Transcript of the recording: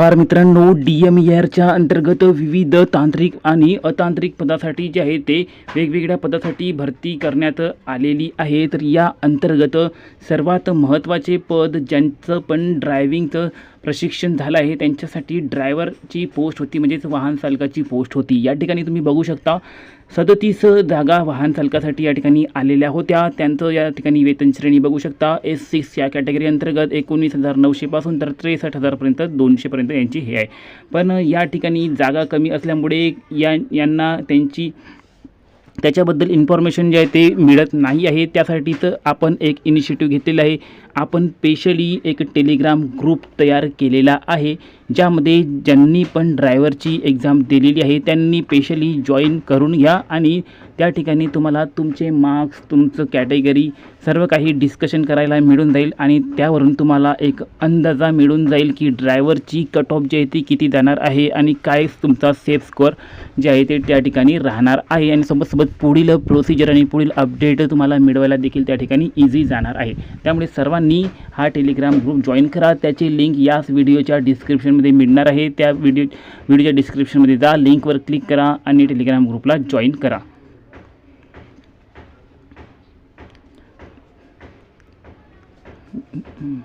नमस्कार मित्रांनो D M आरच्या अंतर्गत विविध तांत्रिक आणि अतांत्रिक पदासाठी जे आहे ते वेगवेगळ्या पदासाठी भरती करण्यात आलेली आहे. तर या अंतर्गत सर्वात महत्त्वाचे पद ज्यांचं पण ड्रायव्हिंगचं प्रशिक्षण झालं आहे त्यांच्यासाठी ड्रायव्हरची पोस्ट होती म्हणजेच वाहन चालकाची पोस्ट होती. या ठिकाणी तुम्ही बघू शकता सदतीस जागा वाहन चालकासाठी या ठिकाणी आलेल्या होत्या. त्यांचं या ठिकाणी वेतन श्रेणी बघू शकता. एस सिक्स या कॅटेगरी अंतर्गत एकोणीस हजार नऊशेपासून तर त्रेसष्ट हजारपर्यंत दोनशेपर्यंत यांची हे आहे. पण या ठिकाणी जागा कमी असल्यामुळे या यांना त्यांची त्याच्याबद्दल इन्फॉर्मेशन जे आहे ते मिळत नाही आहे. त्यासाठीच आपण एक इनिशिएटिव्ह घेतलेला आहे. आपण स्पेशली एक टेलिग्राम ग्रुप तयार केलेला आहे ज्यामध्ये ज्यांनी पण ड्रायव्हरची एक्झाम दिलेली आहे त्यांनी स्पेशली जॉईन करून घ्या आणि त्या ठिकाणी तुम्हाला तुमचे मार्क्स तुमचं कॅटेगरी सर्व काही डिस्कशन करायला मिळून जाईल आणि त्यावरून तुम्हाला एक अंदाजा मिळून जाईल की ड्रायव्हरची कट ऑफ जी आहे ती किती जाणार आहे आणि काय तुमचा सेफ स्कोअर जे आहे ते त्या ठिकाणी राहणार आहे. आणि सोबतसोबत पुढील प्रोसिजर आणि पुढील अपडेट तुम्हाला मिळवायला देखील त्या ठिकाणी इझी जाणार आहे. त्यामुळे सर्वांनी हा टेलिग्राम ग्रुप जॉईन करा. त्याची लिंक याच व्हिडिओच्या डिस्क्रिप्शनमध्ये मिळणार आहे. त्या व्हिडिओ व्हिडिओच्या डिस्क्रिप्शनमध्ये जा लिंकवर क्लिक करा आणि टेलिग्राम ग्रुपला जॉईन करा. 嗯嗯。